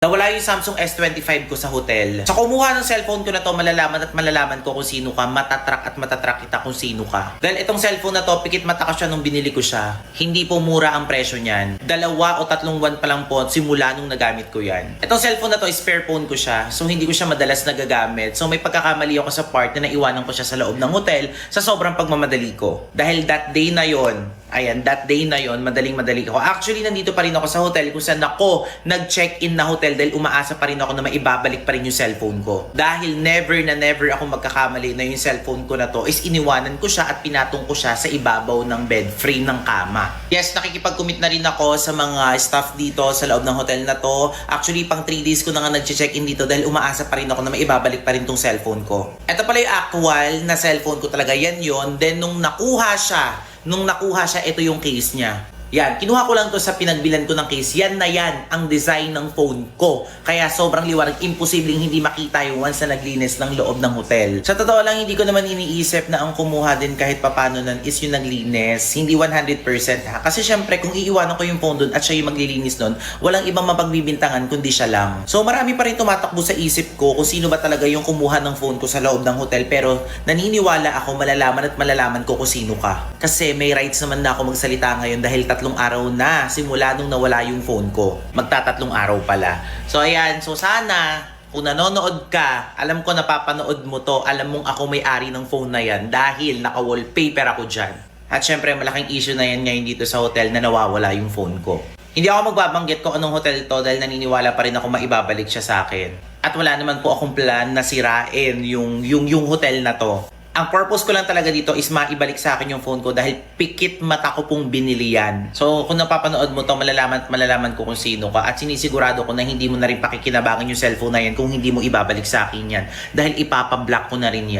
Nawala yung Samsung S25 ko sa hotel. Sa kumuha ng cellphone ko na to, malalaman at malalaman ko kung sino ka, matatrack at matatrack kita kung sino ka. Dahil itong cellphone na to, pikit mata ka siya nung binili ko siya. Hindi po mura ang presyo niyan. Dalawa o tatlong buwan pa lang po simula nung nagamit ko yan. Itong cellphone na to, spare phone ko siya. So hindi ko siya madalas nagagamit. So may pagkakamali ako sa part na naiwanan ko siya sa loob ng hotel sa sobrang pagmamadali ko. Dahil that day na yon Ayan, that day na yon madaling madali ako. Actually, nandito pa rin ako sa hotel kung saan ako nag-check-in na hotel dahil umaasa pa rin ako na maibabalik pa rin yung cellphone ko. Dahil never na never ako magkakamali na yung cellphone ko na to is iniwanan ko siya at pinatong ko siya sa ibabaw ng bed frame ng kama. Yes, nakikipag-commit na rin ako sa mga staff dito sa loob ng hotel na to. Actually, pang 3 days ko na nga nag-check-in dito dahil umaasa pa rin ako na maibabalik pa rin tong cellphone ko. Ito pala yung actual na cellphone ko talaga. Yan yon Then, nung nakuha siya, nung nakuha siya, ito yung case niya. Yan, kinuha ko lang to sa pinagbilan ko ng case. Yan na yan ang design ng phone ko. Kaya sobrang liwanag, imposibleng hindi makita yung once na naglinis ng loob ng hotel. Sa totoo lang, hindi ko naman iniisip na ang kumuha din kahit papano nun is yung naglinis. Hindi 100% ha. Kasi syempre, kung iiwanan ko yung phone dun at siya yung maglilinis nun, walang ibang mapagbibintangan kundi siya lang. So marami pa rin tumatakbo sa isip ko kung sino ba talaga yung kumuha ng phone ko sa loob ng hotel. Pero naniniwala ako malalaman at malalaman ko kung sino ka. Kasi may rights naman na ako magsalita ngayon dahil tatlong araw na simula nung nawala yung phone ko. Magtatatlong araw pala. So ayan, so sana kung nanonood ka, alam ko napapanood mo to, alam mong ako may-ari ng phone na yan dahil naka-wallpaper ako dyan. At syempre, malaking issue na yan ngayon dito sa hotel na nawawala yung phone ko. Hindi ako magbabanggit kung anong hotel to dahil naniniwala pa rin ako maibabalik siya sa akin. At wala naman po akong plan na sirain yung, yung, yung hotel na to. Ang purpose ko lang talaga dito is maibalik sa akin yung phone ko dahil pikit mata ko pong binili yan. So kung napapanood mo to, malalaman malalaman ko kung sino ka at sinisigurado ko na hindi mo na rin pakikinabangan yung cellphone na yan kung hindi mo ibabalik sa akin yan. Dahil ipapablock ko na rin yan.